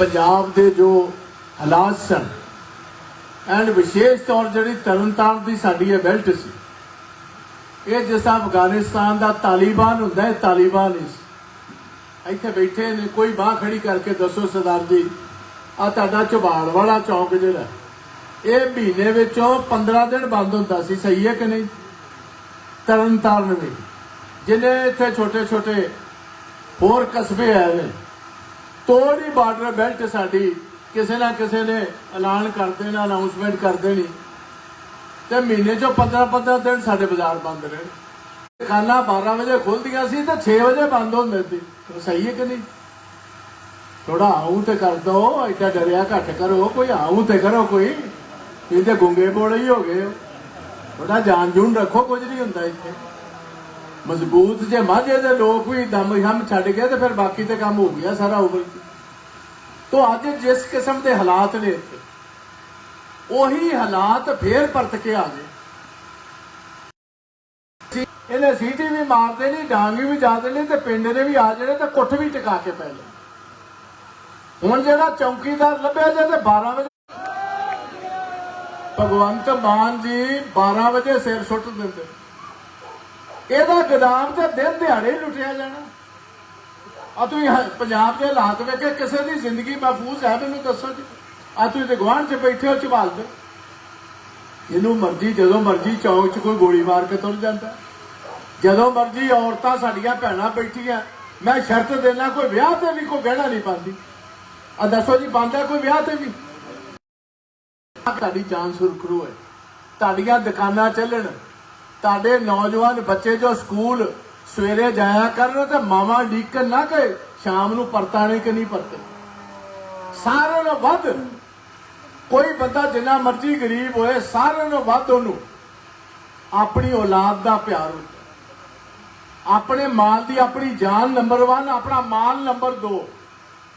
ਪੰਜਾਬ ਦੇ ਜੋ ਹਾਲਾਤ ਸਨ ਐਂਡ ਵਿਸ਼ੇਸ਼ ਤੌਰ ਜਿਹੜੀ ਤਰਨਤਾਰਨ ਦੀ ਸਾਡੀ ਇਹ ਬੈਲਟ ਸੀ, ਇਹ ਜਿਸ ਤਰ੍ਹਾਂ ਅਫਗਾਨਿਸਤਾਨ ਦਾ ਤਾਲਿਬਾਨ ਹੁੰਦਾ ਹੈ ਤਾਲਿਬਾਨ ਇਸ ਇੱਥੇ ਬੈਠੇ ਨੇ, ਕੋਈ ਬਾਹ ਖੜੀ ਕਰਕੇ ਦੱਸੋ ਸਰਦਾਰ ਜੀ ਆ ਤੁਹਾਡਾ ਝਬਾੜ ਵਾਲਾ ਚੌਂਕ ਜਿਹੜਾ, ਇਹ ਮਹੀਨੇ ਵਿੱਚੋਂ 15 ਦਿਨ ਬੰਦ ਹੁੰਦਾ ਸੀ, ਸਹੀ ਹੈ ਕਿ ਨਹੀਂ? ਤਰਨਤਾਰਨ ਵਿੱਚ ਜਿਹਨੇ ਇੱਥੇ ਛੋਟੇ ਛੋਟੇ ਹੋਰ ਕਸਬੇ ਆਏ ਨੇ ਤੋੜੀ ਬਾਰਡਰ ਬੈਲਟ ਸਾਡੀ ਕਿਸੇ ਨਾ ਕਿਸੇ ਨੇ ਐਲਾਨ ਕਰ ਦੇਣਾ ਅਨਾਉਂਸਮੈਂਟ ਕਰ ਦੇਣੀ। ਤੇ ਮਹੀਨੇ ਚੋਂ 15 15 ਦਿਨ ਸਾਡੇ ਬਾਜ਼ਾਰ ਬੰਦ ਰਹੇ। ਦੁਕਾਨਾਂ 12 ਵਜੇ ਖੁੱਲਦੀਆਂ ਸੀ ਤੇ 6 ਵਜੇ ਬੰਦ ਹੁੰਦੇ ਸੀ। ਉਹ ਸਹੀ ਹੈ ਕਿ ਨਹੀਂ? ਥੋੜਾ ਆਉਂ ਤੇ ਕਰ ਦੋ ਐਡਾ ਡਰਿਆ ਘੱਟ ਕਰੋ, ਕੋਈ ਆਉਂ ਤੇ ਕਰੋ ਕੋਈ। ਇਹ ਤੇ ਗੁੰਗੇ ਬੋਲੇ ਹੀ ਹੋ ਗਏ ਥੋੜਾ ਜਾਨ ਜੂਨ ਰੱਖੋ, ਕੁਝ ਨਹੀਂ ਹੁੰਦਾ ਇੱਥੇ। ਮਜ਼ਬੂਤ ਜੇ ਮਾਝੇ ਦੇ ਲੋਕ ਵੀ ਦਮ ਹਮ ਛੱਡ ਗਏ ਤੇ ਫਿਰ ਬਾਕੀ ਤੇ ਕੰਮ ਹੋ ਗਿਆ ਸਾਰਾ ਉਬਲ ਕੇ ਅੱਜ ਜਿਸ ਕਿਸਮ ਦੇ ਹਾਲਾਤ ਨੇ ਇੱਥੇ, ਉਹੀ ਹਾਲਾਤ ਫੇਰ ਪਰਤ ਕੇ ਆ ਗਏ। ਇਹਨੇ ਸੀਟੀ ਵੀ ਮਾਰਦੇ ਨਹੀਂ ਡਾਂਗੀ ਵੀ ਜਾਂਦੇ ਨੇ ਤੇ ਪਿੰਡ ਦੇ ਵੀ ਆ ਜਿਹੜੇ ਤੇ ਕੁੱਠ ਵੀ ਟਿਕਾ ਕੇ ਪੈ ਲਏ ਹੁਣ ਜਿਹੜਾ ਚੌਕੀਦਾਰ ਲੱਭਿਆ ਜੇ ਤੇ 12 ਵਜੇ ਭਗਵੰਤ ਮਾਨ ਜੀ 12 ਵਜੇ ਸਿਰ ਸੁੱਟ ਦਿੰਦੇ। ਇਹਦਾ ਗਦਾਮ ਤਾਂ ਦਿਨ ਦਿਹਾੜੇ ਲੁੱਟਿਆ ਜਾਣਾ। ਆ ਤੁਸੀਂ ਪੰਜਾਬ ਦੇ ਹਾਲਾਤ ਵੇਖੇ, ਕਿਸੇ ਦੀ ਜ਼ਿੰਦਗੀ ਮਹਿਫੂਜ਼ ਹੈ, ਮੈਨੂੰ ਦੱਸੋ ਜੀ। ਆ ਤੁਸੀਂ ਤੇ ਗਵਾਂਢ 'ਚ ਬੈਠੇ ਹੋ ਝਬਾਲ ਦੇ। ਇਹਨੂੰ ਮਰਜ਼ੀ, ਜਦੋਂ ਮਰਜ਼ੀ ਚੌਂਕ 'ਚ ਕੋਈ ਗੋਲੀ ਮਾਰ ਕੇ ਤੁਰ ਜਾਂਦਾ। ਜਦੋਂ ਮਰਜ਼ੀ ਔਰਤਾਂ ਸਾਡੀਆਂ ਭੈਣਾਂ ਬੈਠੀਆਂ, ਮੈਂ ਸ਼ਰਤ ਦੇਣਾ, ਕੋਈ ਵਿਆਹ ਤੇ ਵੀ ਕੋਈ ਗਹਿਣਾ ਨਹੀਂ ਪਾਉਂਦੀ। ਆ ਦੱਸੋ ਜੀ, ਪਾਉਂਦਾ ਕੋਈ ਵਿਆਹ ਤੇ ਵੀ? ਤੁਹਾਡੀ ਜਾਨ ਸੁਰਖਰੂ ਹੈ। ਤੁਹਾਡੀਆਂ ਦੁਕਾਨਾਂ ਚੱਲਣ। ਤੁਹਾਡੇ ਨੌਜਵਾਨ ਬੱਚੇ ਜੋ ਸਕੂਲ ਸਵੇਰੇ ਜਾਇਆ ਕਰਨ ਤੇ ਮਾਵਾ ਡੀਕਨ ਨਾ ਕਹੇ ਸ਼ਾਮ ਨੂੰ ਪਰਤਾਣੇ ਕਿ ਨਹੀਂ ਪਰਤੇ? ਸਾਰਿਆਂ ਨੂੰ ਵੱਧ ਕੋਈ ਬੰਦਾ ਜਿੰਨਾ ਮਰਜ਼ੀ ਗਰੀਬ ਹੋਏ, ਸਾਰਿਆਂ ਨੂੰ ਵੱਧ ਉਹਨੂੰ ਆਪਣੀ ਔਲਾਦ ਦਾ ਪਿਆਰ ਹੁੰਦਾ। ਆਪਣੇ ਮਾਲ ਦੀ ਆਪਣੀ ਜਾਨ ਨੰਬਰ 1 ਆਪਣਾ ਮਾਲ ਨੰਬਰ 2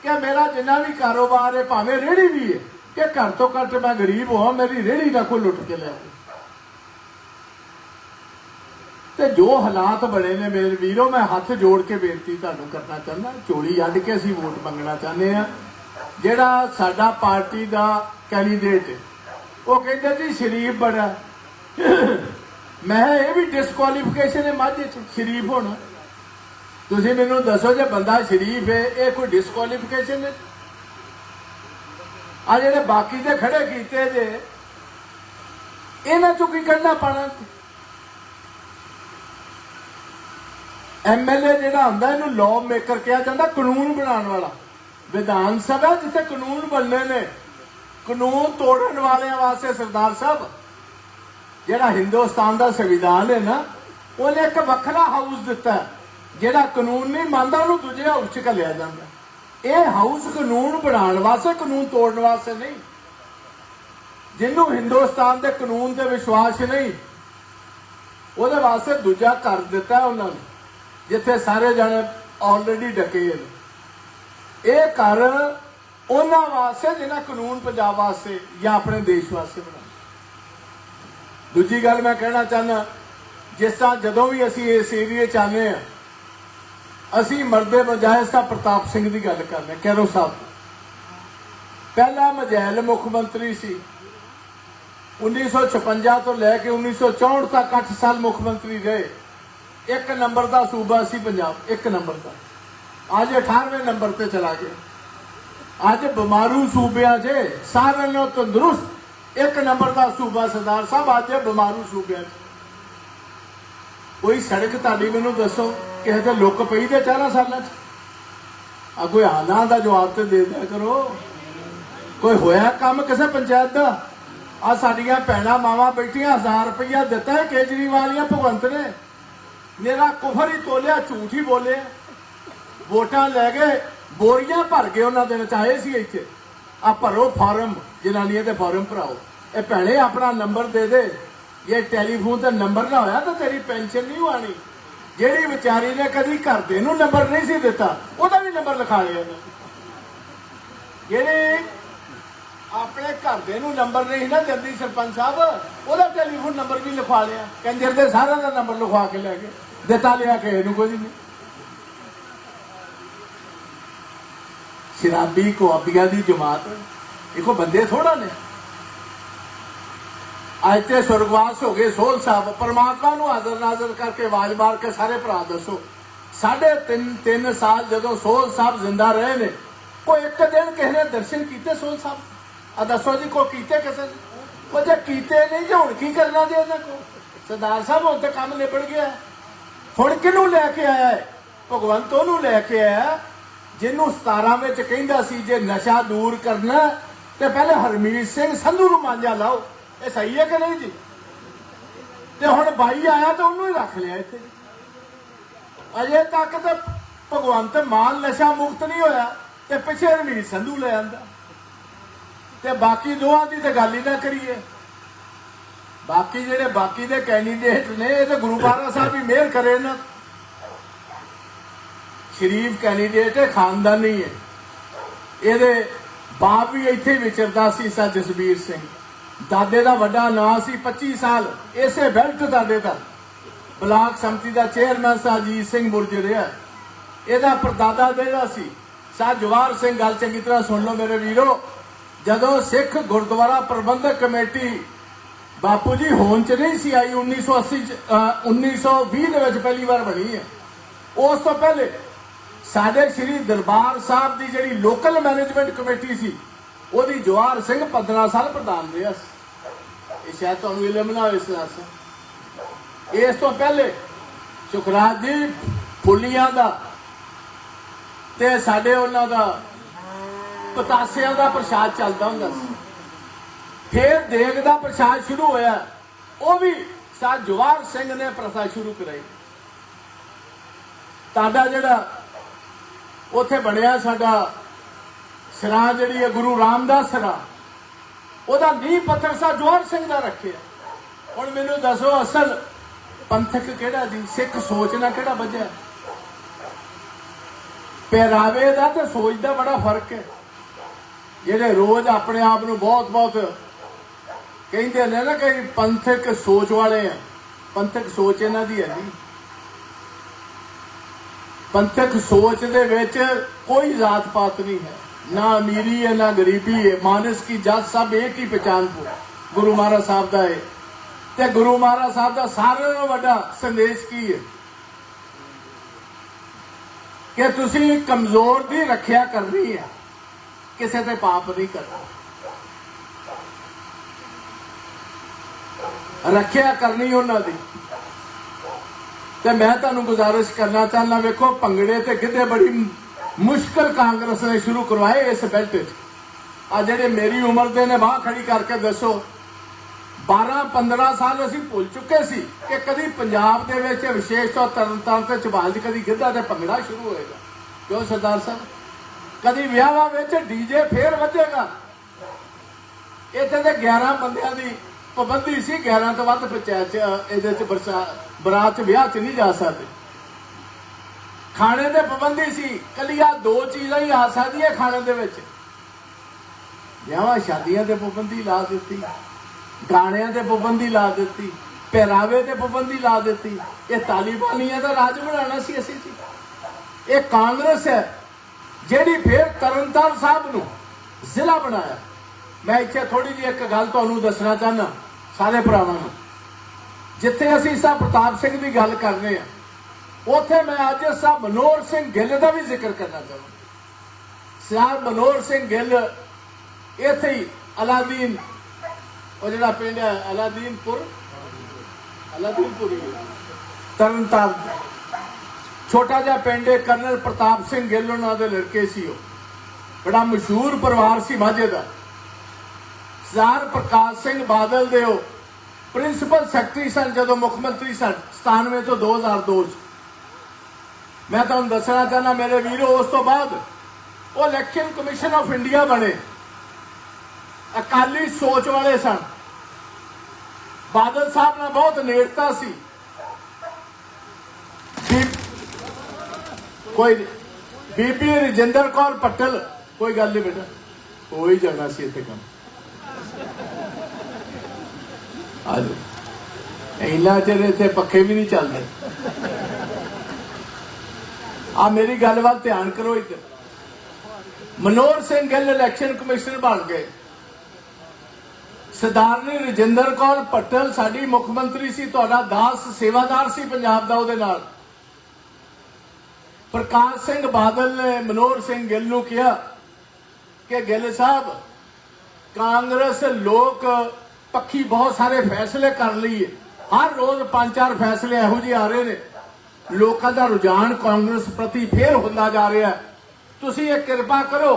ਕਿ ਮੇਰਾ ਜਿੰਨਾ ਵੀ ਕਾਰੋਬਾਰ ਹੈ, ਭਾਵੇਂ ਰੇੜੀ ਵੀ ਹੈ, ਕਿ ਘਰ ਤੋਂ ਘੱਟ ਮੈਂ ਗਰੀਬ ਹਾਂ ਮੇਰੀ ਰੇੜੀ ਨਾ ਕੋਈ ਲੁੱਟ ਕੇ ਲੈ ਆਵੇ। ਤੇ ਜੋ ਹਾਲਾਤ ਬਣੇ ਨੇ ਮੇਰੇ ਵੀਰੋ, ਮੈਂ ਹੱਥ ਜੋੜ ਕੇ ਬੇਨਤੀ ਤੁਹਾਨੂੰ ਕਰਨਾ ਚਾਹੁੰਦਾ ਚੋਲੀ ਅੱਡ ਕੇ ਅਸੀਂ ਵੋਟ ਮੰਗਣਾ ਚਾਹੁੰਦੇ ਆ ਜਿਹੜਾ ਸਾਡਾ ਪਾਰਟੀ ਦਾ ਕੈਂਡੀਡੇਟ ਉਹ ਕਹਿੰਦੇ ਜੀ ਸ਼ਰੀਫ ਬੜਾ। ਮੈਂ ਇਹ ਵੀ ਡਿਸਕੁਆਲੀਫਿਕੇਸ਼ਨ ਹੈ, ਮਾਝੇ ਚ ਸ਼ਰੀਫ ਹੋਣਾ। ਤੁਸੀਂ ਮੈਨੂੰ ਦੱਸੋ ਜੇ ਬੰਦਾ ਸ਼ਰੀਫ ਹੈ, ਇਹ ਕੋਈ ਡਿਸਕੁਆਲੀਫਿਕੇਸ਼ਨ ਹੈ? ਆ ਜਿਹੜੇ ਬਾਕੀ ਦੇ ਖੜੇ ਕੀਤੇ ਜੇ, ਇਹਨਾਂ ਚੋਂ ਕੀ ਕੱਢਣਾ ਪਾਣਾ? ਐਮਐਲਏ ਜਿਹੜਾ ਹੁੰਦਾ ਇਹਨੂੰ ਲਾਅ ਮੇਕਰ ਕਿਹਾ ਜਾਂਦਾ, ਕਾਨੂੰਨ ਬਣਾਉਣ ਵਾਲਾ। ਵਿਧਾਨ ਸਭਾ ਜਿੱਥੇ ਕਾਨੂੰਨ ਬਣਨੇ ਨੇ, ਕਾਨੂੰਨ ਤੋੜਨ ਵਾਲਿਆਂ ਵਾਸਤੇ ਸਰਦਾਰ ਸਾਹਿਬ, ਜਿਹੜਾ ਹਿੰਦੁਸਤਾਨ ਦਾ ਸੰਵਿਧਾਨ ਹੈ ਨਾ, ਉਹਨੇ ਇੱਕ ਵੱਖਰਾ ਹਾਊਸ ਦਿੱਤਾ, ਜਿਹੜਾ ਕਾਨੂੰਨ ਨਹੀਂ ਮੰਨਦਾ, ਉਹਨੂੰ ਦੂਜੇ ਹਾਊਸ 'ਚ ਘੱਲਿਆ ਜਾਂਦਾ। ਇਹ ਹਾਊਸ ਕਾਨੂੰਨ ਬਣਾਉਣ ਵਾਸਤੇ, ਕਾਨੂੰਨ ਤੋੜਨ ਵਾਸਤੇ ਨਹੀਂ। ਜਿਹਨੂੰ ਹਿੰਦੁਸਤਾਨ ਦੇ ਕਾਨੂੰਨ ਤੇ ਵਿਸ਼ਵਾਸ ਨਹੀਂ, ਉਹਦੇ ਵਾਸਤੇ ਦੂਜਾ ਕਰ ਦਿੱਤਾ ਉਹਨਾਂ ਨੇ। ਜਿੱਥੇ ਸਾਰੇ ਜਣੇ ਆਲਰੇਡੀ ਡਕੇ ਨੇ। ਇਹ ਘਰ ਉਹਨਾਂ ਵਾਸਤੇ ਜਿਹਨਾਂ ਕਾਨੂੰਨ ਪੰਜਾਬ ਵਾਸਤੇ ਜਾਂ ਆਪਣੇ ਦੇਸ਼ ਵਾਸਤੇ ਬਣਾਇਆ ਦੂਜੀ ਗੱਲ ਮੈਂ ਕਹਿਣਾ ਚਾਹੁੰਦਾ, ਜਿਸ ਤਰ੍ਹਾਂ ਜਦੋਂ ਵੀ ਅਸੀਂ ਇਸ ਏਰੀਏ ਚ ਆਨੇ ਆ ਅਸੀਂ ਮਰਦੇ ਬਜਾਏ ਸਾਹਿਬ ਪ੍ਰਤਾਪ ਸਿੰਘ ਦੀ ਗੱਲ ਕਰਨੇ ਕੈਰੋ ਸਾਹਿਬ ਪਹਿਲਾ ਮਜੈਲ ਮੁੱਖ ਮੰਤਰੀ ਸੀ। 1956 ਤੋਂ ਲੈ ਕੇ 1964 ਤੱਕ 8 ਸਾਲ ਮੁੱਖ ਮੰਤਰੀ ਰਹੇ। ਇੱਕ ਨੰਬਰ ਦਾ ਸੂਬਾ ਸੀ ਪੰਜਾਬ, ਇੱਕ ਨੰਬਰ ਦਾ। ਅੱਜ 18ਵੇਂ ਨੰਬਰ ਤੇ ਚਲਾ ਗਿਆ। ਅੱਜ ਬਿਮਾਰੂ ਸੂਬਿਆਂ 'ਚ ਸਾਰਿਆਂ ਨੂੰ ਤੰਦਰੁਸਤ ਇੱਕ ਨੰਬਰ ਦਾ ਸੂਬਾ ਸਰਦਾਰ ਸਾਹਿਬ, ਅੱਜ ਬਿਮਾਰੂ ਸੂਬਿਆਂ 'ਚ। ਕੋਈ ਸੜਕ ਤੁਹਾਡੀ ਮੈਨੂੰ ਦੱਸੋ, ਕਿਸੇ ਤੇ ਲੁੱਕ ਪਈ ਤੇ 4 ਸਾਲਾਂ 'ਚ? ਆ ਕੋਈ ਹਾਲਾਂ ਦਾ ਜਵਾਬ ਤੇ ਦੇ ਦਿਆ ਕਰੋ। ਕੋਈ ਹੋਇਆ ਕੰਮ ਕਿਸੇ ਪੰਚਾਇਤ ਦਾ? ਆ ਸਾਡੀਆਂ ਭੈਣਾਂ ਮਾਵਾਂ ਬੈਠੀਆਂ 1000 ਰੁਪਇਆ ਦਿੱਤਾ ਕੇਜਰੀਵਾਲ ਕੇਜਰੀਵਾਲੀਆਂ ਭਗਵੰਤ ਨੇ। ਮੇਰਾ ਕੁਫਰ ਹੀ ਤੋਲਿਆ, ਝੂਠ ਹੀ ਬੋਲੇ ਵੋਟਾਂ ਲੈ ਗਏ ਬੋਰੀਆਂ ਭਰ ਕੇ ਉਹਨਾਂ ਦੇ ਵਿੱਚ ਆਏ ਸੀ ਇੱਥੇ। ਆ ਭਰੋ ਫਾਰਮ, ਜਨਾਨੀਆਂ ਦੇ ਫਾਰਮ ਭਰਾਓ। ਇਹ ਭੈਣੇ, ਆਪਣਾ ਨੰਬਰ ਦੇ ਦੇ। ਇਹ ਟੈਲੀਫੋਨ ਤੇ ਨੰਬਰ ਨਾ ਹੋਇਆ ਤਾਂ ਤੇਰੀ ਪੈਨਸ਼ਨ ਨਹੀਂ ਆਣੀ ਜਿਹੜੀ ਵਿਚਾਰੀ ਨੇ ਕਦੀ ਘਰ ਦੇ ਨੂੰ ਨੰਬਰ ਨਹੀਂ ਸੀ ਦਿੱਤਾ, ਉਹਦਾ ਵੀ ਨੰਬਰ ਲਿਖਾ ਲਿਆ ਇਹਨੇ ਜਿਹੜੇ ਆਪਣੇ ਘਰ ਦੇ ਨੂੰ ਨੰਬਰ ਨਹੀਂ ਨਾ ਦਿੰਦੀ ਸਰਪੰਚ ਸਾਹਿਬ, ਉਹਦਾ ਟੈਲੀਫੋਨ ਨੰਬਰ ਵੀ ਲਿਖਵਾ ਲਿਆ। ਕੰਜਰ ਦੇ ਸਾਰਿਆਂ ਦਾ ਨੰਬਰ ਲਿਖਵਾ ਕੇ ਲੈ ਗਏ। ਦਿੱਤਾ ਲਿਆ ਕਿ ਇਹਨੂੰ ਕੋਈ ਨਹੀਂ। ਸ਼ਰਾਬੀ ਕੁਆਬੀਆਂ ਦੀ ਜਮਾਤ। ਦੇਖੋ ਬੰਦੇ ਥੋੜਾ ਨੇ। ਅੱਜ ਤੇ ਸੁਰਗਵਾਸ ਹੋ ਗਏ ਸੋਲ ਸਾਹਿਬ। ਪਰਮਾਤਮਾ ਨੂੰ ਹਾਜ਼ਰ ਨਾਜ਼ਰ ਕਰਕੇ ਆਵਾਜ਼ ਮਾਰ ਕੇ ਸਾਰੇ ਭਰਾ ਦੱਸੋ। ਸਾਢੇ ਤਿੰਨ ਤਿੰਨ ਸਾਲ ਜਦੋਂ ਸੋਲ ਸਾਹਿਬ ਜ਼ਿੰਦਾ ਰਹੇ ਨੇ, ਕੋਈ ਇੱਕ ਦਿਨ ਕਿਸੇ ਨੇ ਦਰਸ਼ਨ ਕੀਤੇ ਸੋਲ ਸਾਹਿਬ? ਆ ਦੱਸੋ ਜੀ, ਕੋਈ ਕੀਤੇ ਕਿਸੇ ਨੇ? ਉਹ ਜੇ ਕੀਤੇ ਨਹੀਂ, ਜੇ ਹੁਣ ਕੀ ਕਰਨਾ ਜੇ ਇਹਨਾਂ ਕੋ ਸਰਦਾਰ ਸਾਹਿਬ, ਹੁਣ ਤੇ ਕੰਮ ਨਿਬੜ ਗਿਆ। ਹੁਣ ਕਿਹਨੂੰ ਲੈ ਕੇ ਆਇਆ ਹੈ ਭਗਵੰਤ ਉਹਨੂੰ ਲੈ ਕੇ ਆਇਆ, ਜਿਹਨੂੰ 17 ਵਿੱਚ ਕਹਿੰਦਾ ਸੀ, ਜੇ ਨਸ਼ਾ ਦੂਰ ਕਰਨਾ, ਤੇ ਪਹਿਲੇ ਹਰਮੀਤ ਸਿੰਘ ਸੰਧੂ ਨੂੰ ਮਾਂਜਾ ਲਾਓ। ਇਹ ਸਹੀ ਹੈ ਕਿ ਨਹੀਂ ਜੀ? ਤੇ ਹੁਣ ਬਾਈ ਆਇਆ ਤਾਂ ਉਹਨੂੰ ਹੀ ਰੱਖ ਲਿਆ ਇੱਥੇ। ਅਜੇ ਤੱਕ ਤਾਂ ਭਗਵੰਤ ਮਾਨ ਨਸ਼ਾ ਮੁਕਤ ਨਹੀਂ ਹੋਇਆ, ਤੇ ਪਿੱਛੇ ਹਰਮੀਤ ਸੰਧੂ ਲੈ ਆਂਦਾ। ਤੇ ਬਾਕੀ ਦੋਹਾਂ ਦੀ ਤੇ ਗੱਲ ਹੀ ਨਾ ਕਰੀਏ। ਬਾਕੀ ਜਿਹੜੇ ਬਾਕੀ ਦੇ ਕੈਂਡੀਡੇਟ ਨੇ, ਇਹ ਤਾਂ ਗੁਰੂ ਮਹਾਰਾਜ ਸਾਹਿਬ ਹੀ ਮਿਹਰ ਕਰੇ ਨਾ। ਸ਼ਰੀਫ ਕੈਂਡੀਡੇਟ ਹੈ ਖਾਨਦਾਨੀ ਹੈ। ਇਹਦੇ ਬਾਪ ਵੀ ਇੱਥੇ ਵਿਚਰਦਾ ਸੀ ਸਾ ਜਸਬੀਰ ਸਿੰਘ। ਦਾਦੇ ਦਾ ਵੱਡਾ ਨਾਂ ਸੀ 25 ਸਾਲ। ਇਸੇ ਬੈਲਟ ਦਾਦੇ ਦਾ ਬਲਾਕ ਸੰਮਤੀ ਦਾ ਚੇਅਰਮੈਨ ਸਾ ਅਜੀਤ ਸਿੰਘ ਬੁਰਜ ਰਿਹਾ ਇਹਦਾ ਪਰਦਾਦਾ ਜਿਹੜਾ ਸੀ ਸਾ ਜਵਾਰ ਸਿੰਘ, ਗੱਲ ਚੰਗੀ ਤਰ੍ਹਾਂ ਸੁਣ ਲਓ ਮੇਰੇ ਵੀਰੋ। ਜਦੋਂ ਸਿੱਖ ਗੁਰਦੁਆਰਾ ਪ੍ਰਬੰਧਕ ਕਮੇਟੀ ਬਾਪੂ ਜੀ ਹੋਣ ਚ ਨਹੀਂ ਸੀ ਆਈ 1980 ਚ, ਅਹ, 1920 ਦੇ ਵਿੱਚ ਪਹਿਲੀ ਵਾਰ ਬਣੀ ਹੈ। ਉਸ ਤੋਂ ਪਹਿਲੇ ਸਾਡੇ ਸ੍ਰੀ ਦਰਬਾਰ ਸਾਹਿਬ ਦੀ ਜਿਹੜੀ ਲੋਕਲ ਮੈਨੇਜਮੈਂਟ ਕਮੇਟੀ ਸੀ ਉਹਦੀ ਜਵਾਰ ਸਿੰਘ 15 ਸਾਲ ਪ੍ਰਧਾਨ ਰਿਹਾ ਸੀ। ਇਹ ਸ਼ਾਇਦ ਤੁਹਾਨੂੰ ਇਲਮ ਨਾ ਹੋਵੇ ਇਸ ਇਸ ਤੋਂ ਪਹਿਲੇ ਸੁਖਰਾਜ ਜੀ ਫੁੱਲੀਆਂ ਦਾ ਤੇ ਸਾਡੇ ਉਹਨਾਂ ਦਾ ਪਤਾਸਿਆਂ ਦਾ ਪ੍ਰਸ਼ਾਦ ਚੱਲਦਾ ਹੁੰਦਾ ਸੀ। ਫਿਰ ਦੇਗ ਦਾ ਪ੍ਰਸ਼ਾਦ ਸ਼ੁਰੂ ਹੋਇਆ। ਉਹ ਵੀ ਸਾ ਜਵਾਰ ਸਿੰਘ ਨੇ ਪ੍ਰਥਾ ਸ਼ੁਰੂ ਕਰਾਈ। ਤਾਡਾ ਜਿਹੜਾ ਉੱਥੇ ਬਣਿਆ ਸਾਡਾ ਸਰਾ ਜਿਹੜੀ ਹੈ, ਗੁਰੂ ਰਾਮਦਾਸ ਸਰਾ, ਉਹਦਾ ਨੀਂਹ ਪੱਥਰ ਸਾ ਜਵਾਰ ਸਿੰਘ ਦਾ ਰੱਖਿਆ। ਹੁਣ ਮੈਨੂੰ ਦੱਸੋ ਅਸਲ ਪੰਥਕ ਕਿਹੜਾ ਜੀ? ਸਿੱਖ ਸੋਚ ਨਾਲ ਕਿਹੜਾ ਵੱਜਿਆ? ਪਹਿਰਾਵੇ ਦਾ ਤੇ ਸੋਚ ਦਾ ਬੜਾ ਫ਼ਰਕ ਹੈ। ਜਿਹੜੇ ਰੋਜ਼ ਆਪਣੇ ਆਪ ਨੂੰ ਬਹੁਤ ਬਹੁਤ ਕਹਿੰਦੇ ਨੇ ਨਾ ਕਿ ਪੰਥਕ ਸੋਚ ਵਾਲੇ ਆ। ਪੰਥਕ ਸੋਚ ਇਹਨਾਂ ਦੀ ਹੈ ਜੀ ਪੰਥਕ ਸੋਚ ਦੇ ਵਿੱਚ ਕੋਈ ਜਾਤ ਪਾਤ ਨਹੀਂ ਹੈ। ਨਾ ਅਮੀਰੀ ਹੈ, ਨਾ ਗਰੀਬੀ ਹੈ। ਮਾਨਸ ਕੀ ਜਾਤ ਸਭ ਇੱਕ ਹੀ ਪਛਾਣ ਕੋ। ਗੁਰੂ ਮਹਾਰਾਜ ਸਾਹਿਬ ਦਾ ਹੈ ਤੇ ਗੁਰੂ ਮਹਾਰਾਜ ਸਾਹਿਬ ਦਾ ਸਾਰਿਆਂ ਨਾਲੋਂ ਵੱਡਾ ਸੰਦੇਸ਼ ਕੀ ਹੈ? ਕਿ ਤੁਸੀਂ ਕਮਜ਼ੋਰ ਦੀ ਰੱਖਿਆ ਕਰਨੀ ਹੈ। ਕਿਸੇ ਤੇ ਪਾਪ ਨਹੀਂ ਕਰਨਾ। ਰੱਖਿਆ ਕਰਨੀ ਉਹਨਾਂ ਦੀ। ਤੇ ਮੈਂ ਤੁਹਾਨੂੰ ਗੁਜ਼ਾਰਿਸ਼ ਕਰਨਾ ਚਾਹੁੰਦਾ, ਵੇਖੋ ਭੰਗੜੇ ਤੇ ਗਿੱਧੇ ਬੜੀ ਮੁਸ਼ਕਲ ਕਾਂਗਰਸ ਨੇ ਸ਼ੁਰੂ ਕਰਵਾਏ ਇਸ ਬੈਲਟ 'ਚ। ਆ ਜਿਹੜੇ ਮੇਰੀ ਉਮਰ ਦੇ ਨੇ, ਬਾਹ ਖੜੀ ਕਰਕੇ ਦੱਸੋ। 12 15 ਸਾਲ ਅਸੀਂ ਭੁੱਲ ਚੁੱਕੇ ਸੀ ਕਿ ਕਦੀ ਪੰਜਾਬ ਦੇ ਵਿੱਚ ਵਿਸ਼ੇਸ਼ ਤੌਰ ਤਰਨਤਾਰਨ ਤੇ ਚਬਾਲ 'ਚ ਕਦੀ ਗਿੱਧਾ ਤੇ ਭੰਗੜਾ ਸ਼ੁਰੂ ਹੋਏਗਾ। ਕਿਉਂ ਸਰਦਾਰ ਸਾਹਿਬ? ਕਦੀ ਵਿਆਹਾਂ ਵਿੱਚ ਡੀਜੇ ਫੇਰ ਵੱਜੇਗਾ। ਇੱਥੇ ਤੇ 11 ਬੰਦਿਆਂ ਦੀ ਪਾਬੰਦੀ ਸੀ 11 ਤੋਂ ਵੱਧ ਪੰਚਾਇਤ 'ਚ, ਇਹਦੇ 'ਚ ਬਰਸਾ, ਬਰਾਤ 'ਚ ਵਿਆਹ 'ਚ ਨਹੀਂ ਜਾ ਸਕਦੇ। ਖਾਣੇ ਤੇ ਪਾਬੰਦੀ ਸੀ, ਕੱਲੀਆਂ ਦੋ ਚੀਜ਼ਾਂ ਹੀ ਆ ਸਕਦੀਆਂ ਖਾਣੇ ਦੇ ਵਿੱਚ। ਵਿਆਹਾਂ, ਸ਼ਾਦੀਆਂ ਤੇ ਪਾਬੰਦੀ ਲਾ ਦਿੱਤੀ, ਗਾਣਿਆਂ ਤੇ ਪਾਬੰਦੀ ਲਾ ਦਿੱਤੀ, ਪਹਿਰਾਵੇ ਤੇ ਪਾਬੰਦੀ ਲਾ ਦਿੱਤੀ। ਇਹ ਤਾਲੀਬਾਨੀਆਂ ਦਾ ਰਾਜ ਬਣਾਉਣਾ ਸੀ ਅਸੀਂ ਜੀ। ਇਹ ਕਾਂਗਰਸ ਹੈ। ਜਿਹੜੀ ਫਿਰ ਤਰਨਤਾਰਨ ਸਾਹਿਬ ਨੂੰ ਜ਼ਿਲ੍ਹਾ ਬਣਾਇਆ। ਮੈਂ ਇੱਥੇ ਥੋੜੀ ਜਿਹੀ ਇੱਕ ਗੱਲ ਤੁਹਾਨੂੰ ਦੱਸਣਾ ਚਾਹਨਾ ਸਾਰੇ ਭਰਾਵਾਂ ਨੂੰ। ਜਿੱਥੇ ਅਸੀਂ ਸਾਹਿਬ ਪ੍ਰਤਾਪ ਸਿੰਘ ਦੀ ਗੱਲ ਕਰ ਰਹੇ ਹਾਂ, ਉੱਥੇ ਮੈਂ ਅੱਜ ਸਾਹਿਬ ਮਨੋਹਰ ਸਿੰਘ ਗਿੱਲ ਦਾ ਵੀ ਜ਼ਿਕਰ ਕਰਨਾ ਚਾਹੁੰਦਾ। ਸਾਹਿਬ ਮਨੋਹਰ ਸਿੰਘ ਗਿੱਲ ਇੱਥੇ ਹੀ ਅਲਾਦੀਨ, ਉਹ ਜਿਹੜਾ ਪਿੰਡ ਹੈ ਅਲਾਦੀਨਪੁਰ ਅਲਾਦੀਨਪੁਰ ਤਰਨਤਾਰਨ। ਛੋਟਾ ਜਿਹਾ ਪਿੰਡ ਹੈ, ਕਰਨਲ ਪ੍ਰਤਾਪ ਸਿੰਘ ਗਿੱਲ, ਉਹਨਾਂ ਦੇ ਲੜਕੇ ਸੀ ਉਹ। ਬੜਾ ਮਸ਼ਹੂਰ ਪਰਿਵਾਰ ਸੀ ਮਾਝੇ ਦਾ। ਸਰਦਾਰ ਪ੍ਰਕਾਸ਼ ਸਿੰਘ ਬਾਦਲ ਦੇ ਉਹ ਪ੍ਰਿੰਸੀਪਲ ਸੈਕਟਰੀ ਸਨ ਜਦੋਂ ਮੁੱਖ ਮੰਤਰੀ ਸਨ 97 ਤੋਂ 2002 ਚ। ਮੈਂ ਤੁਹਾਨੂੰ ਦੱਸਣਾ ਚਾਹਨਾ ਮੇਰੇ ਵੀਰੋ, ਉਸ ਤੋਂ ਬਾਅਦ ਉਹ ਇਲੈਕਸ਼ਨ ਕਮਿਸ਼ਨ ਆਫ ਇੰਡੀਆ ਬਣੇ। ਅਕਾਲੀ ਸੋਚ ਵਾਲੇ ਸਨ। ਬਾਦਲ ਸਾਹਿਬ ਨਾਲ ਬਹੁਤ ਨੇੜਤਾ ਸੀ। ਕੋਈ ਬੀਬੀ ਰਜਿੰਦਰ ਕੌਰ ਪੱਟਲ। ਕੋਈ ਗੱਲ ਨਹੀਂ ਬੇਟਾ। ਹੋ ਹੀ ਜਾਣਾ ਸੀ ਇੱਥੇ ਕੰਮ। ਆਜੋ ਇੰਨਾ ਚਿਰ ਇੱਥੇ ਪੱਖੇ ਵੀ ਨਹੀਂ ਚੱਲਦੇ। ਆ ਮੇਰੀ ਗੱਲ ਵੱਲ ਧਿਆਨ ਕਰੋ ਇੱਧਰ ਮਨੋਹਰ ਸਿੰਘ ਗਿੱਲ ਇਲੈਕਸ਼ਨ ਕਮਿਸ਼ਨ ਬਣ ਗਏ। ਸਰਦਾਰਨੀ ਰਜਿੰਦਰ ਕੌਰ ਪਟੇਲ ਸਾਡੀ ਮੁੱਖ ਮੰਤਰੀ ਸੀ, ਤੁਹਾਡਾ ਦਾਸ ਸੇਵਾਦਾਰ ਸੀ ਪੰਜਾਬ ਦਾ ਉਹਦੇ ਨਾਲ। ਪ੍ਰਕਾਸ਼ ਸਿੰਘ ਬਾਦਲ ਨੇ ਮਨੋਹਰ ਸਿੰਘ ਗਿੱਲ ਨੂੰ ਕਿਹਾ ਕਿ ਗਿੱਲ ਸਾਹਿਬ, ਕਾਂਗਰਸ ਲੋਕ ਪੱਖੀ ਬਹੁਤ ਸਾਰੇ ਫੈਸਲੇ ਕਰ ਲਈਏ ਹਰ ਰੋਜ਼ ਪੰਜ ਚਾਰ ਫੈਸਲੇ ਇਹੋ ਜਿਹੇ ਆ ਰਹੇ ਨੇ। ਲੋਕਾਂ ਦਾ ਰੁਝਾਨ ਕਾਂਗਰਸ ਪ੍ਰਤੀ ਫੇਰ ਹੁੰਦਾ ਜਾ ਰਿਹਾ ਤੁਸੀਂ ਇਹ ਕਿਰਪਾ ਕਰੋ,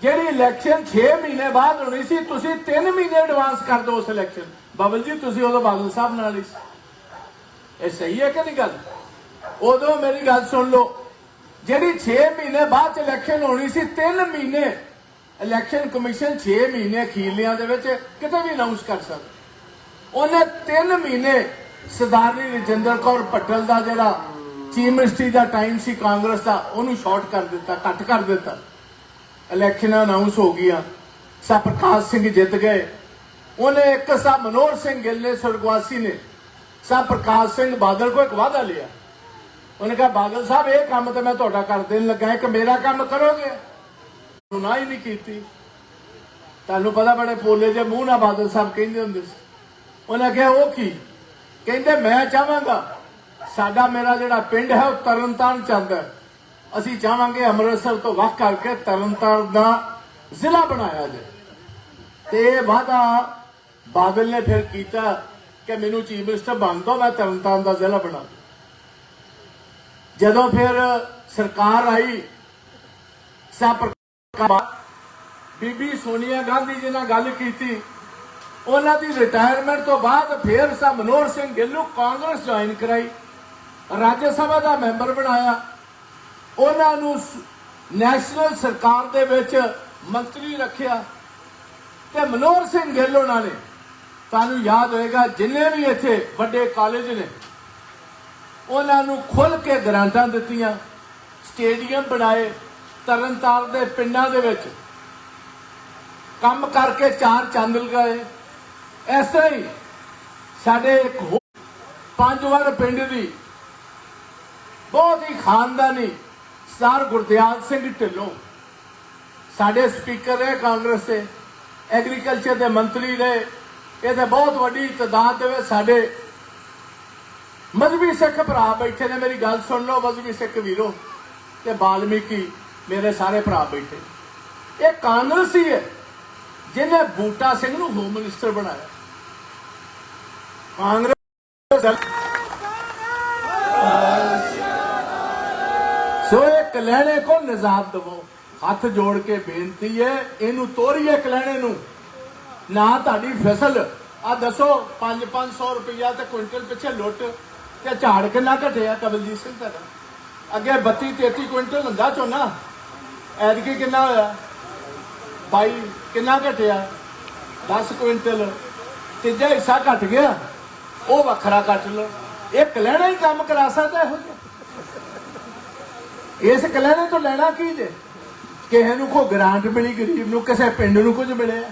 ਜਿਹੜੀ ਇਲੈਕਸ਼ਨ 6 ਮਹੀਨੇ ਬਾਅਦ ਹੋਣੀ ਸੀ, ਤੁਸੀਂ 3 ਮਹੀਨੇ ਐਡਵਾਂਸ ਕਰ ਦਿਓ ਉਸ ਇਲੈਕਸ਼ਨ। ਬਬਲ ਜੀ, ਤੁਸੀਂ ਉਦੋਂ ਬਾਦਲ ਸਾਹਿਬ ਨਾਲ ਹੀ ਸੀ। ਇਹ ਸਹੀ ਹੈ ਕਿ ਨਹੀਂ ਗੱਲ? ਉਦੋਂ ਮੇਰੀ ਗੱਲ ਸੁਣ ਲਓ। ਜਿਹੜੀ 6 ਮਹੀਨੇ ਬਾਅਦ ਚ ਇਲੈਕਸ਼ਨ ਹੋਣੀ ਸੀ 3 ਮਹੀਨੇ। ਇਲੈਕਸ਼ਨ ਕਮਿਸ਼ਨ 6 ਮਹੀਨੇ ਅਖੀਰਲਿਆਂ ਦੇ ਵਿੱਚ ਕਿਤੇ ਵੀ ਅਨਾਉਂਸ ਕਰ ਸਕਦਾ। ਉਹਨੇ 3 ਮਹੀਨੇ ਸਰਦਾਰਨੀ ਰਜਿੰਦਰ ਕੌਰ ਪਟੇਲ ਦਾ ਜਿਹੜਾ ਚੀਫ ਮਿਨਿਸਟਰੀ ਦਾ ਟਾਈਮ ਸੀ ਕਾਂਗਰਸ ਦਾ, ਉਹਨੂੰ ਸ਼ਾਰਟ ਕਰ ਦਿੱਤਾ ਕੱਟ ਕਰ ਦਿੱਤਾ। ਇਲੈਕਸ਼ਨ ਅਨਾਉਂਸ ਹੋ ਗਈਆਂ। ਸਾ ਪ੍ਰਕਾਸ਼ ਸਿੰਘ ਜਿੱਤ ਗਏ। ਉਹਨੇ ਇੱਕ ਸਾ ਮਨੋਹਰ ਸਿੰਘ ਗਿੱਲ ਨੇ ਸੁਰਗਵਾਸੀ ਨੇ। ਸਾ ਪ੍ਰਕਾਸ਼ ਸਿੰਘ ਬਾਦਲ ਕੋ ਇੱਕ ਵਾਅਦਾ ਲਿਆ। ਉਹਨੇ ਕਿਹਾ, ਬਾਦਲ ਸਾਹਿਬ, ਇਹ ਕੰਮ ਤੇ ਮੈਂ ਤੁਹਾਡਾ ਕਰ ਦੇਣ ਲੱਗਾ, ਇੱਕ ਮੇਰਾ ਕੰਮ ਕਰੋਗੇ? ਉਹ ਨਾ ਹੀ ਨਹੀਂ ਕੀਤੀ। ਤੁਹਾਨੂੰ ਪਤਾ ਬੜੇ ਪੋਲੇ ਜੇ ਮੂੰਹ ਨਾਲ ਬਾਦਲ ਸਾਹਿਬ ਕਹਿੰਦੇ ਹੁੰਦੇ ਸੀ। ਉਹਨੇ ਕਿਹਾ, ਉਹ ਕੀ? ਕਹਿੰਦੇ, ਮੈਂ ਚਾਹਾਂਗਾ, ਸਾਡਾ ਮੇਰਾ ਜਿਹੜਾ ਪਿੰਡ ਹੈ, ਉਹ ਤਰਨਤਾਰਨ ਚੱਲਦਾ ਹੈ। ਅਸੀਂ ਚਾਹਾਂਗੇ ਅੰਮ੍ਰਿਤਸਰ ਤੋਂ ਵੱਖ ਕਰਕੇ ਤਰਨਤਾਰਨ ਦਾ ਜ਼ਿਲ੍ਹਾ ਬਣਾਇਆ ਜਾਏ। ਤੇ ਇਹ ਵਾਅਦਾ ਬਾਦਲ ਨੇ ਫਿਰ ਕੀਤਾ ਕਿ ਮੈਨੂੰ ਚੀਫ ਮਿਨਿਸਟਰ ਬਣ ਦੋ, ਮੈਂ ਤਰਨਤਾਰਨ ਦਾ ਜ਼ਿਲ੍ਹਾ ਬਣਾ ਦੂੰ। ਜਦੋਂ ਫਿਰ ਸਰਕਾਰ ਆਈ ਸਾਪਰ ਬੀਬੀ ਸੋਨੀਆ ਗਾਂਧੀ ਜੀ ਨਾਲ ਗੱਲ ਕੀਤੀ। ਉਹਨਾਂ ਦੀ ਰਿਟਾਇਰਮੈਂਟ ਤੋਂ ਬਾਅਦ ਫਿਰ ਸਾ ਮਨੋਹਰ ਸਿੰਘ ਗਿੱਲ ਕਾਂਗਰਸ ਜੁਆਇਨ ਕਰਾਈ। ਰਾਜ ਸਭਾ ਦਾ ਮੈਂਬਰ ਬਣਾਇਆ। ਉਹਨਾਂ ਨੂੰ ਨੈਸ਼ਨਲ ਸਰਕਾਰ ਦੇ ਵਿੱਚ ਮੰਤਰੀ ਰੱਖਿਆ। ਤੇ ਮਨੋਹਰ ਸਿੰਘ ਗਿੱਲ ਉਹਨਾਂ ਨੇ, ਤੁਹਾਨੂੰ ਯਾਦ ਹੋਏਗਾ, ਜਿੰਨੇ ਵੀ ਇੱਥੇ ਵੱਡੇ ਕਾਲਜ ਨੇ ਉਹਨਾਂ ਨੂੰ ਖੁੱਲ ਕੇ ਗ੍ਰਾਂਟਾਂ ਦਿੱਤੀਆਂ, ਸਟੇਡੀਅਮ ਬਣਾਏ, ਤਰਨਤਾਰਨ ਦੇ ਪਿੰਡਾਂ ਦੇ ਵਿੱਚ। ਕੰਮ ਕਰਕੇ ਚਾਰ ਚੰਦ ਲਗਾਏ ਐਸੇ ਹੀ ਸਾਡੇ ਇੱਕ ਹੋਰ ਪੰਜ ਵਾਰ ਪਿੰਡ ਦੀ ਬਹੁਤ ਹੀ ਖਾਨਦਾਨੀ ਸਰ ਗੁਰਦਿਆਲ ਸਿੰਘ ਢਿੱਲੋਂ, ਸਾਡੇ ਸਪੀਕਰ ਹੈ ਕਾਂਗਰਸ ਦੇ, ਐਗਰੀਕਲਚਰ ਦੇ ਮੰਤਰੀ ਰਹੇ। ਇਹ ਤਾਂ ਬਹੁਤ ਵੱਡੀ ਤਦਾਦ ਦੇ ਵਿੱਚ ਸਾਡੇ ਮਜ਼ਬੀ ਸਿੱਖ ਭਰਾ ਬੈਠੇ ਨੇ ਮੇਰੀ ਗੱਲ ਸੁਣ ਲਓ ਮਜ਼ਬੀ ਸਿੱਖ ਵੀਰੋ ਤੇ ਬਾਲਮੀਕੀ ਮੇਰੇ ਸਾਰੇ ਭਰਾ ਬੈਠੇ ਇਹ ਕਾਂਗਰਸੀ ਹੈ ਜਿਹਨੇ ਬੂਟਾ ਸਿੰਘ ਨੂੰ ਹੋਮ ਮਿਨਿਸਟਰ ਬਣਾਇਆ ਕਾਂਗਰਸ ਸੋ ਇਹ ਕਲਹਿਣੇ ਕੋ ਨਿਜ਼ਾਤ ਦਵੋ ਹੱਥ ਜੋੜ ਕੇ ਬੇਨਤੀ ਹੈ ਇਹਨੂੰ ਤੋਰੀਏ ਕਲਹਿਣੇ ਨੂੰ ਨਾ ਤੁਹਾਡੀ ਫਸਲ ਆ ਦੱਸੋ 5-500 ਰੁਪਇਆ ਤੇ ਕੁਇੰਟਲ ਪਿੱਛੇ ਲੁੱਟ ਤੇ ਝਾੜ ਕਿੰਨਾ ਘਟਿਆ ਕਬਲਜੀਤ ਸਿੰਘ ਤੁਹਾਡਾ? ਅੱਗੇ 32 33 ਕੁਇੰਟਲ ਹੁੰਦਾ ਝੋਨਾ। ਐਤਕੀ ਕਿੰਨਾ ਹੋਇਆ? ਬਾਈ, ਕਿੰਨਾ ਘਟਿਆ? 10 ਕੁਇੰਟਲ। ਤੀਜਾ ਹਿੱਸਾ ਘਟ ਗਿਆ। ਉਹ ਵੱਖਰਾ ਕੱਟ ਲਓ। ਇਹ ਕਲਹਿਣਾ ਹੀ ਕੰਮ ਕਰਾ ਸਕਦਾ ਇਹੋ ਜਿਹਾ। ਇਸ ਕਲਹਿਣੇ ਤੋਂ ਲੈਣਾ ਕੀ ਜੇ? ਕਿਸੇ ਨੂੰ ਕੋ ਗ੍ਰਾਂਟ ਮਿਲੀ, ਗਰੀਬ ਨੂੰ, ਕਿਸੇ ਪਿੰਡ ਨੂੰ ਕੁਝ ਮਿਲਿਆ।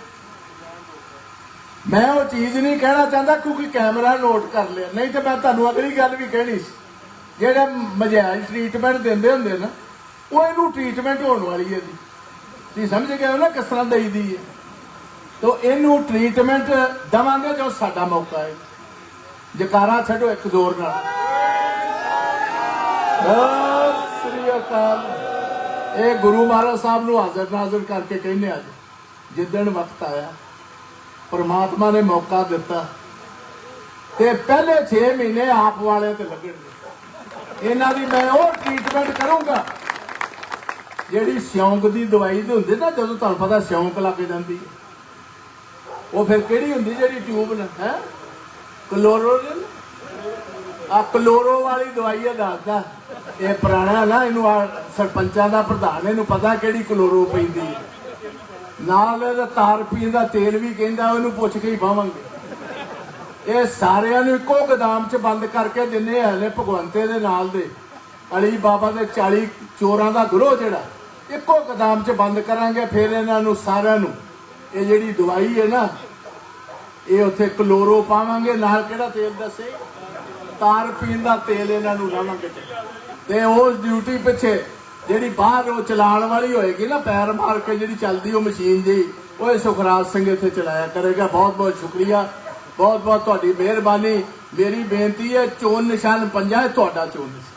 ਮੈਂ ਉਹ ਚੀਜ਼ ਨਹੀਂ ਕਹਿਣਾ ਚਾਹੁੰਦਾ, ਕਿਉਂਕਿ ਕੈਮਰਾ ਨੋਟ ਕਰ ਲਿਆ। ਨਹੀਂ ਤੇ ਮੈਂ ਤੁਹਾਨੂੰ ਅਗਲੀ ਗੱਲ ਵੀ ਕਹਿਣੀ ਸੀ। ਜਿਹੜੇ ਮਜਾਇਲ ਟ੍ਰੀਟਮੈਂਟ ਦਿੰਦੇ ਹੁੰਦੇ ਨਾ, ਉਹ ਇਹਨੂੰ ਟ੍ਰੀਟਮੈਂਟ ਹੋਣ ਵਾਲੀ ਹੈ ਜੀ। ਤੁਸੀਂ ਸਮਝ ਗਏ ਹੋ ਨਾ ਕਿਸ ਤਰ੍ਹਾਂ ਦਈਦੀ ਹੈ। ਤੋ ਇਹਨੂੰ ਟ੍ਰੀਟਮੈਂਟ ਦਵਾਂਗੇ ਜੋ ਸਾਡਾ ਮੌਕਾ ਹੈ। ਜਕਾਰਾ ਛੱਡੋ ਇੱਕ ਜ਼ੋਰ ਨਾਲ। ਸ੍ਰੀ ਅਕਾਲ। ਇਹ ਗੁਰੂ ਮਹਾਰਾਜ ਸਾਹਿਬ ਨੂੰ ਹਾਜ਼ਰ ਨਾਜ਼ਰ ਕਰਕੇ ਕਹਿੰਦੇ ਅੱਜ ਜਿੱਦਣ ਵਕਤ ਆਇਆ ਪਰਮਾਤਮਾ ਨੇ ਮੌਕਾ ਦਿੱਤਾ ਤੇ ਪਹਿਲੇ 6 ਮਹੀਨੇ ਆਪ ਵਾਲੇ ਤੇ ਲੱਗਣਗੇ ਇਹਨਾਂ ਦੀ ਮੈਂ ਉਹ ਟ੍ਰੀਟਮੈਂਟ ਕਰੂੰਗਾ। ਜਿਹੜੀ ਸਿਉਂਕ ਦੀ ਦਵਾਈ ਦੇ ਹੁੰਦੇ ਨਾ, ਜਦੋਂ ਤੁਹਾਨੂੰ ਪਤਾ ਸਿਉਂਕ ਲੱਗ ਜਾਂਦੀ ਉਹ ਫਿਰ ਕਿਹੜੀ ਹੁੰਦੀ, ਜਿਹੜੀ ਟਿਊਬ ਨਾਲ, ਹੈ? ਕਲੋਰੋਜਨ? ਆ ਕਲੋਰੋ ਵਾਲੀ ਦਵਾਈ ਹੈ ਦੱਸਦਾ ਇਹ ਪੁਰਾਣਾ ਨਾ, ਇਹਨੂੰ ਸਰਪੰਚਾਂ ਦਾ ਪ੍ਰਧਾਨ, ਇਹਨੂੰ ਪਤਾ ਕਿਹੜੀ ਕਲੋਰੋ ਪੈਂਦੀ ਹੈ। ਨਾਲ ਇਹਦਾ ਤਾਰ ਪੀਣ ਦਾ ਤੇਲ ਵੀ ਕਹਿੰਦਾ, ਉਹਨੂੰ ਪੁੱਛ ਕੇ ਹੀ ਪਾਵਾਂਗੇ ਇਹ ਸਾਰਿਆਂ ਨੂੰ ਇੱਕੋ ਗਦਾਮ 'ਚ ਬੰਦ ਕਰਕੇ ਜਿੰਨੇ ਹਲੇ ਭਗਵੰਤੇ ਦੇ ਨਾਲ ਦੇ। ਅਲੀ ਬਾਬਾ ਦੇ 40 ਚੋਰਾਂ ਦਾ ਗਰੋਹ ਜਿਹੜਾ, ਇੱਕੋ ਗਦਾਮ 'ਚ ਬੰਦ ਕਰਾਂਗੇ ਫਿਰ ਇਹਨਾਂ ਨੂੰ ਸਾਰਿਆਂ ਨੂੰ। ਇਹ ਜਿਹੜੀ ਦਵਾਈ ਹੈ ਨਾ, ਇਹ ਉੱਥੇ ਕਲੋਰੋ ਪਾਵਾਂਗੇ। ਨਾਲ ਕਿਹੜਾ ਤੇਲ ਦੱਸੇ? ਤਾਰ ਪੀਣ ਦਾ ਤੇਲ ਇਹਨਾਂ ਨੂੰ ਲਾਵਾਂਗੇ। ਤੇ ਉਸ ਡਿਊਟੀ ਪਿੱਛੇ ਜਿਹੜੀ ਬਾਹਰ ਉਹ ਚਲਾਉਣ ਵਾਲੀ ਹੋਏਗੀ ਨਾ, ਪੈਰ ਮਾਰ ਕੇ ਜਿਹੜੀ ਚੱਲਦੀ ਉਹ ਮਸ਼ੀਨ ਜੀ ਉਹ ਸੁਖਰਾਜ ਸਿੰਘ ਇੱਥੇ ਚਲਾਇਆ ਕਰੇਗਾ। ਬਹੁਤ ਬਹੁਤ ਸ਼ੁਕਰੀਆ। ਬਹੁਤ ਬਹੁਤ ਤੁਹਾਡੀ ਮਿਹਰਬਾਨੀ। ਮੇਰੀ ਬੇਨਤੀ ਹੈ, ਚੋਣ ਨਿਸ਼ਾਨ ਪੰਜਾ ਹੈ ਤੁਹਾਡਾ ਚੋਣ ਨਿਸ਼ਾਨ।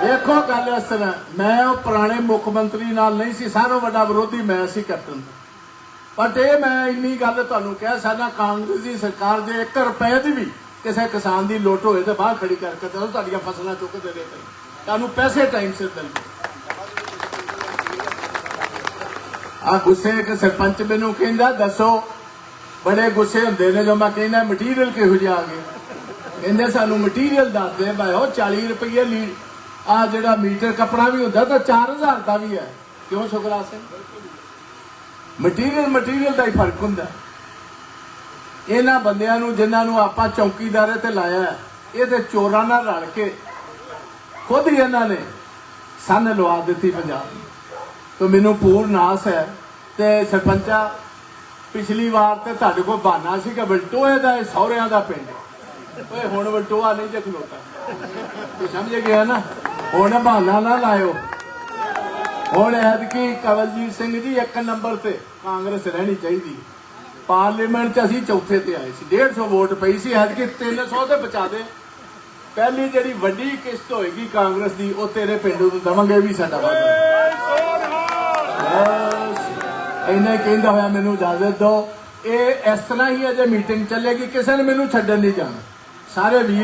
ਦੇਖੋ ਗੱਲ ਇਸ ਤਰ੍ਹਾਂ, ਮੈਂ ਉਹ ਪੁਰਾਣੇ ਮੁੱਖ ਮੰਤਰੀ ਨਾਲ ਨਹੀਂ ਸੀ ਸਾਰੋਂ ਵੱਡਾ ਵਿਰੋਧੀ ਮੈਂ ਸੀ ਕੈਪਟਨ। ਬਟ ਇਹ ਮੈਂ ਇੰਨੀ ਗੱਲ ਤੁਹਾਨੂੰ ਕਹਿ ਸਕਦਾ, ਕਾਂਗਰਸ ਦੀ ਸਰਕਾਰ ਦੇ 1 ਰੁਪਏ ਦੀ ਵੀ ਕਿਸੇ ਕਿਸਾਨ ਦੀ ਲੁੱਟ ਹੋਏ ਤੇ ਬਾਹਰ ਖੜੀ ਕਰਕੇ ਤੇ ਤੁਹਾਡੀਆਂ ਫਸਲਾਂ ਚੁੱਕ ਦੇ ਦੇ ਤੁਹਾਨੂੰ ਪੈਸੇ ਟਾਈਮ ਸਿਰ ਦੇਣਗੇ। ਆ ਗੁੱਸੇ ਇੱਕ ਸਰਪੰਚ ਮੈਨੂੰ ਕਹਿੰਦਾ, ਦੱਸੋ, ਬੜੇ ਗੁੱਸੇ ਹੁੰਦੇ ਨੇ ਜੋ ਮੈਂ ਕਹਿੰਦਾ ਮਟੀਰੀਅਲ ਕਿਹੋ ਜਿਹਾ ਆ ਗਿਆ? ਕਹਿੰਦੇ, ਸਾਨੂੰ ਮਟੀਰੀਅਲ ਦੱਸ ਦੇ ਭਾਈ, ਉਹ 40 ਰੁਪਏ ਲੀ ਆ ਜਿਹੜਾ ਮੀਟਰ ਕਪੜਾ ਵੀ ਹੁੰਦਾ, ਤਾਂ 4000 ਦਾ ਵੀ ਹੈ। ਕਿਉਂ ਸੁਖਰਾਜ ਸਿੰਘ? ਮਟੀਰੀਅਲ ਮਟੀਰੀਅਲ ਦਾ ਹੀ ਫ਼ਰਕ ਹੁੰਦਾ। ਇਹਨਾਂ ਬੰਦਿਆਂ ਨੂੰ ਜਿਨ੍ਹਾਂ ਨੂੰ ਆਪਾਂ ਚੌਕੀਦਾਰੇ ਤੇ ਲਾਇਆ ਇਹ ਤੇ ਚੋਰਾਂ ਨਾਲ ਰਲ ਕੇ ਖੁਦ ਹੀ ਇਹਨਾਂ ਨੇ ਸੰਨ ਲਵਾ ਦਿੱਤੀ ਪੰਜਾਬ ਨੂੰ। ਮੈਨੂੰ ਪੂਰਨ ਆਸ ਹੈ ਤੇ ਸਰਪੰਚਾ, ਪਿਛਲੀ ਵਾਰ ਤੇ ਤੁਹਾਡੇ ਕੋਲ ਬਹਾਨਾ ਸੀ ਕਿ ਬਲਟੋਏ ਦਾ ਇਹ ਸਹੁਰਿਆਂ ਦਾ ਪਿੰਡ ਓਏ, ਹੁਣ ਬਲਟੋਆ ਨਹੀਂ ਜੇ ਖਲੋਤਾ। ਤੂੰ ਸਮਝ ਗਿਆ ਨਾ? ਹੁਣ ਬਹਾਨਾ ਨਾ ਲਾਇਓ। ਹੁਣ ਐਤਕੀ ਕਵਲਜੀਤ ਸਿੰਘ ਜੀ ਇੱਕ ਨੰਬਰ ਤੇ ਕਾਂਗਰਸ ਰਹਿਣੀ ਚਾਹੀਦੀ। ਪਾਰਲੀਮੈਂਟ 'ਚ ਅਸੀਂ ਚੌਥੇ ਤੇ ਆਏ ਸੀ। 150 ਵੋਟ ਪਈ ਸੀ, ਐਤਕੀ 300 ਤੇ ਬਚਾ ਦੇ। ਪਹਿਲੀ ਜਿਹੜੀ ਵੱਡੀ ਕਿਸ਼ਤ ਹੋਏਗੀ ਕਾਂਗਰਸ ਦੀ, ਉਹ ਤੇਰੇ ਪਿੰਡ ਨੂੰ ਦਵਾਂਗੇ ਵੀ ਸਾਡਾ ਵਾਅਦਾ। ਬਸ। ਇਹਨੇ ਕਹਿੰਦਾ ਹੋਇਆ ਮੈਨੂੰ ਇਜਾਜ਼ਤ ਦਿਓ। ਇਹ ਇਸ ਤਰ੍ਹਾਂ ਹੀ ਅਜੇ ਮੀਟਿੰਗ ਚੱਲੇਗੀ, ਕਿਸੇ ਨੇ ਮੈਨੂੰ ਛੱਡਣ ਨਹੀਂ ਜਾਣਾ। ਸਾਰੇ ਵੀਰ